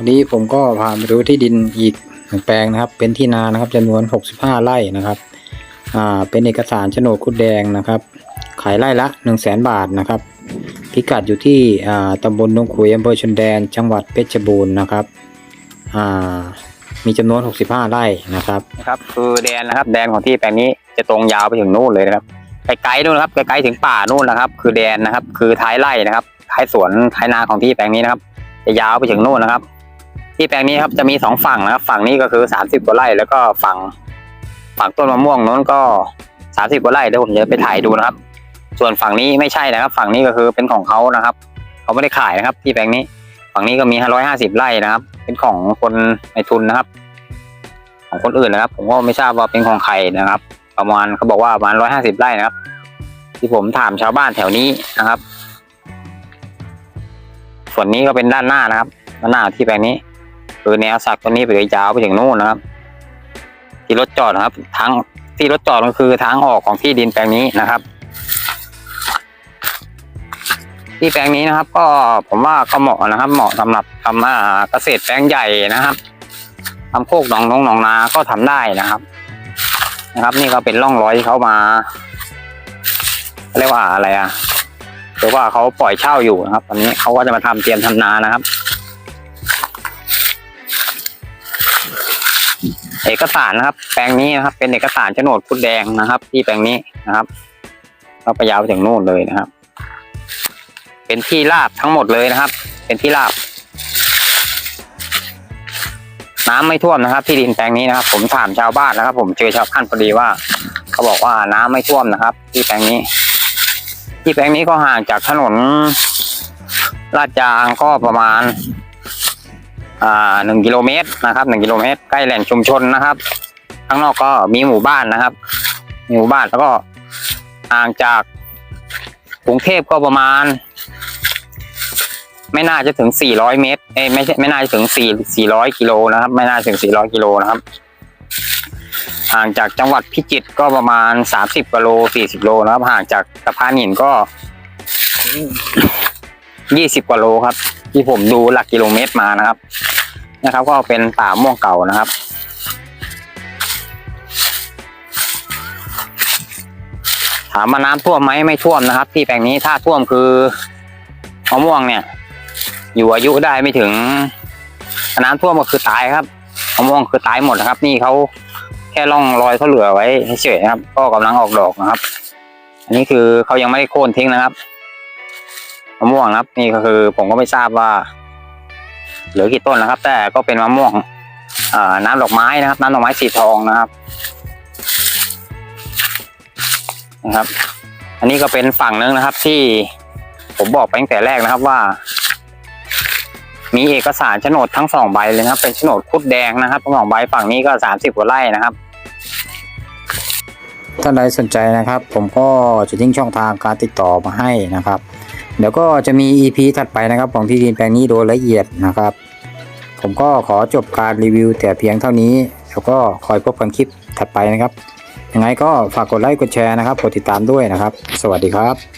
วันนี้ผมก็พามาดูที่ดินอีกหนึ่งแปลงนะครับ เป็นที่นานะครับจำนวน 65 ไร่นะครับอ่าเป็นเอกสารโฉนดคุดแดงนะครับ ขายไร่ละ 1 0 0 0 0แบาทนะครับ พิกัดอยู่ที่อ่าตำบลดงขุยอำเภอชนแดน จังหวัดเพชรบูรณ์นะครับอ่ามีจำนวน 65 ไร่นะครับนะครับคือแดนนะครับ แดนของที่แปลงนี้จะตรงยาวไปถึงนู่นเลยนะครับไกลๆนู่นนะครับไกลๆถึงป่านู่นนะครับ คือแดนนะครับ คือท้ายไร่นะครับท้ายสวนท้ายนาของที่แปลงนี้นะครับ จะยาวไปถึงนู่นนะครับ ที่แปลงนี้ครับจะมีสองฝั่งนะครับ ฝั่งนี้ก็คือสามสิบกว่าไร่แล้วก็ฝั่งฝั่งต้นมะม่วงนู้นก็สามสิบกว่าไร่เดี๋ยวผมจะไปถ่ายดูนะครับ ส่วนฝั่งนี้ไม่ใช่นะครับ ฝั่งนี้ก็คือเป็นของเขานะครับเขาไม่ได้ขายนะครับ ที่แปลงนี้ ฝั่งนี้ก็มีห้าร้อยห้าสิบไร่นะครับ เป็นของคนในทุนนะครับ ของคนอื่นนะครับ ผมก็ไม่ทราบว่าเป็นของใครนะครับ ประมาณเขาบอกว่าประมาณร้อยห้าสิบไร่นะครับ ที่ผมถามชาวบ้านแถวนี้นะครับ ส่วนนี้ก็เป็นด้านหน้านะครับด้านหน้าที่แปลงนี้ คือแนวสักตัวนี้ไปเลยยาวไปถึงนู่นนะครับ ที่รถจอดนะครับทางที่รถจอดก็คือทางออกของที่ดินแปลงนี้นะครับ ที่แปลงนี้นะครับ ก็ผมว่าก็เหมาะนะครับ เหมาะสำหรับทำเกษตรแปลงใหญ่นะครับทำโคกหนองนงหนองนาก็ทำได้นะครับ นะครับ นี่ก็เป็นร่องรอยที่เขามาเรียกว่าอะไรอะหรือว่าเขาปล่อยเช่าอยู่นะครับ ตอนนี้เขาก็จะมาทำเตรียมทำนานะครับ เอกสารนะครับ แปลงนี้นะครับ เป็นเอกสารโฉนดพุดแดงนะครับ ที่แปลงนี้นะครับก็ไปยาวไปถึงนู่นเลยนะครับ เป็นที่ราบทั้งหมดเลยนะครับ เป็นที่ราบ น้ำไม่ท่วมนะครับ ที่ดินแปลงนี้นะครับ ผมถามชาวบ้านนะครับ ผมเจอชาวบ้านพอดีว่า เขาบอกว่าน้ำไม่ท่วมนะครับ ที่แปลงนี้ ที่แปลงนี้ก็ห่างจากถนนลาดยางก็ประมาณ อ่าหนึ่งกิโลเมตรนะครับหนึ่งกิโลเมตรใกล้แหล่งชุมชนนะครับ ข้างนอกก็มีหมู่บ้านนะครับมีหมู่บ้านแล้วก็ห่างจากกรุงเทพก็ประมาณ ไม่น่าจะถึง 400 เมตรเอ้ไม่ใช่ไม่น่าจะถึง 4 400 กิโลนะครับ ไม่น่าถึง 400 กิโลนะครับห่างจากจังหวัดพิจิตรก็ประมาณ 30กิโล 40โลนะครับ ห่างจากสะพานหินก็ 20กว่าโลครับ ที่ผมดูหลักกิโลเมตรมานะครับ นะครับ ก็เป็นป่าม่วงเก่านะครับ ถามมาน้ำท่วมไหมไม่ท่วมนะครับ ที่แปลงนี้ถ้าท่วมคือมะม่วงเนี่ย อยู่อายุได้ไม่ถึงน้ำท่วมก็คือตายครับมะม่วงคือตายหมดนะครับ นี่เขาแค่ร่องรอยเขาเหลือไว้เฉยๆนะครับ ก็กำลังออกดอกนะครับ อันนี้คือเขายังไม่ได้โค่นทิ้งนะครับมะม่วงนะครับ นี่ก็คือผมก็ไม่ทราบว่า เหลือกี่ต้นนะครับ แต่ก็เป็นมะม่วงน้ำดอกไม้นะครับ น้ำดอกไม้สีทองนะครับนะครับ อันนี้ก็เป็นฝั่งนึงนะครับ ที่ผมบอกไปตั้งแต่แรกนะครับว่า มีเอกสารโฉนดทั้งสองใบเลยนะครับ เป็นโฉนดคุดแดงนะครับทั้งสองใบฝั่งนี้ก็สามสิบกว่าไร่นะครับท่านใดสนใจนะครับ ผมก็จะทิ้งช่องทางการติดต่อมาให้นะครับ เดี๋ยวก็จะมี EP ถัดไปนะครับของที่ดินแปลงนี้โดยละเอียดนะครับ ผมก็ขอจบการรีวิวแต่เพียงเท่านี้ แล้วก็คอยพบกันคลิปถัดไปนะครับยังไงก็ฝากกดไลค์กดแชร์นะครับ กดติดตามด้วยนะครับ สวัสดีครับ